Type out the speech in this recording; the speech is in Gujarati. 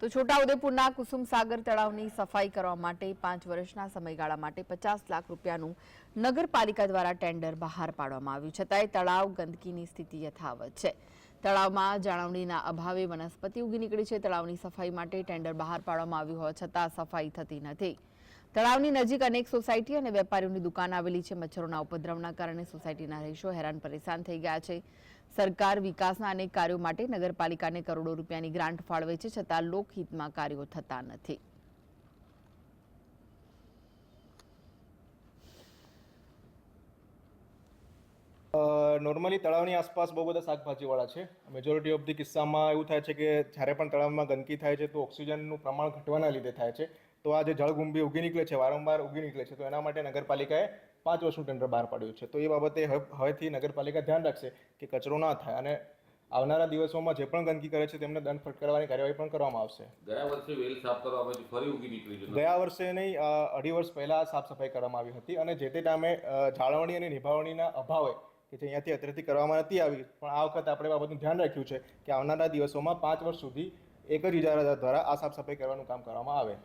તો છોટાઉદેપુરના કુસુમસાગર તળાવની સફાઈ કરવા માટે પાંચ વર્ષના સમયગાળા માટે પચાસ લાખ રૂપિયાનું નગરપાલિકા દ્વારા ટેન્ડર બહાર પાડવામાં આવ્યું. છતાંય તળાવ ગંદકીની સ્થિતિ યથાવત છે. તળાવમાં જાળવણીના અભાવે વનસ્પતિ ઉગી નીકળી છે. તળાવની સફાઈ માટે ટેન્ડર બહાર પાડવામાં આવ્યું હોવા છતાં સફાઈ થતી નથી. તળાવની નજીક અનેક સોસાયટી અને વેપારીઓની દુકાન આવેલી છે. મચ્છરોના ઉપદ્રવના કારણે સોસાયટીના રહીશો હેરાન પરેશાન થઈ ગયા છે. સરકાર વિકાસના અનેક કાર્યો માટે નગરપાલિકાને કરોડો રૂપિયાની ગ્રાન્ટ ફાળવે છે છતાં લોકહિતમાં કાર્યો થતા નથી. નોર્મલી તળાવની આસપાસ બહુ બધા શાકભાજીવાળા છે. મેજોરિટી ઓફ ધી કિસ્સામાં એવું થાય છે કે જ્યારે પણ તળાવમાં ગંદકી થાય છે તો ઓક્સિજનનું પ્રમાણ ઘટવાના લીધે થાય છે. તો આ જે જળગુંબી ઉગી નીકળે છે વારંવાર ઉગી નીકળે છે તો એના માટે નગરપાલિકાએ પાંચ વર્ષનું ટેન્ડર બહાર પાડ્યું છે. તો એ બાબતે હવેથી નગરપાલિકા ધ્યાન રાખશે કે કચરો ના થાય અને આવનારા દિવસોમાં જે પણ ગંદકી કરે છે તેમને દંડ ફટકારવાની કાર્યવાહી પણ કરવામાં આવશે. ગયા વર્ષે વેલ સાફ કરવા ફરી ઉગી નીકળી છે. ગયા વર્ષે નહીં અઢી વર્ષ પહેલા સાફ સફાઈ કરવામાં આવી હતી અને જે તે ટાઈમે જાળવણી અને નિભાવણીના અભાવે કે જે અહીંયાથી અત્યારથી કરવામાં નથી આવી પણ આ વખતે આપણે બાબતનું ધ્યાન રાખ્યું છે કે આવનારા દિવસોમાં પાંચ વર્ષ સુધી એક જ ઇજારા દ્વારા આ સાફ સફાઈ કરવાનું કામ કરવામાં આવે.